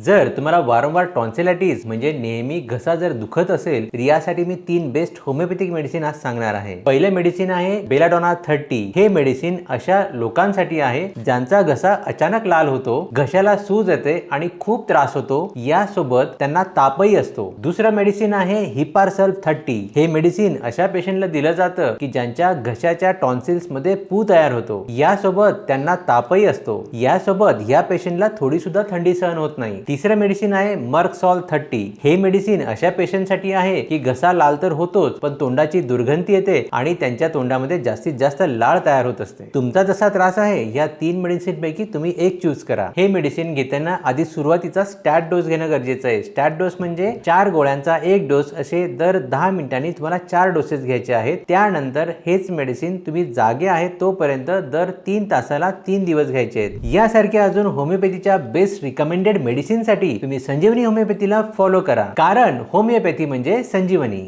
जर तुम्हाला वारंवार टॉन्सिलायटिस म्हणजे नेहमी घसा जर दुखत असेल तर यासाठी मी तीन बेस्ट होमिओपॅथिक मेडिसिन आज सांगणार आहे. पहिलं मेडिसिन आहे बेलाडोना थर्टी हे मेडिसिन अशा लोकांसाठी आहे ज्यांचा घसा अचानक लाल होतो घशाला सूज येते आणि खूप त्रास होतो. यासोबत त्यांना तापही असतो. दुसरं मेडिसिन आहे हिपारसल थर्टी हे मेडिसिन अशा पेशंटला दिलं जातं की ज्यांच्या घशाच्या टॉन्सिल्समध्ये पू तयार होतो. यासोबत त्यांना तापही असतो. यासोबत या पेशंटला थोडी सुद्धा थंडी सहन होत नाही. तिसरं मेडिसिन आहे मर्कसॉल थर्टी हे मेडिसिन अशा पेशंटसाठी आहे की घसा लाल तर होतोच पण तोंडाची दुर्गंधी येते आणि त्यांच्या तोंडामध्ये जास्तीत जास्त लाळ तयार होत असते. तुमचा जसा त्रास आहे या तीन मेडिसिन पैकी तुम्ही एक चूज करा. हे मेडिसिन घेताना आधी सुरुवातीचा स्टॅट डोस घेणं गरजेचं आहे. स्टॅट डोस म्हणजे चार गोळ्यांचा एक डोस असे दर दहा मिनिटांनी तुम्हाला चार डोसेस घ्यायचे आहेत. त्यानंतर हेच मेडिसिन तुम्ही जागे आहेत तोपर्यंत दर तीन तासाला तीन दिवस घ्यायचे आहेत. यासारख्या अजून होमिओपॅथीच्या बेस्ट रिकमेंडेड मेडिसिन साठी तुम्ही संजीवनी होमिओपॅथीला फॉलो करा. कारण होमिओपॅथी म्हणजे संजीवनी.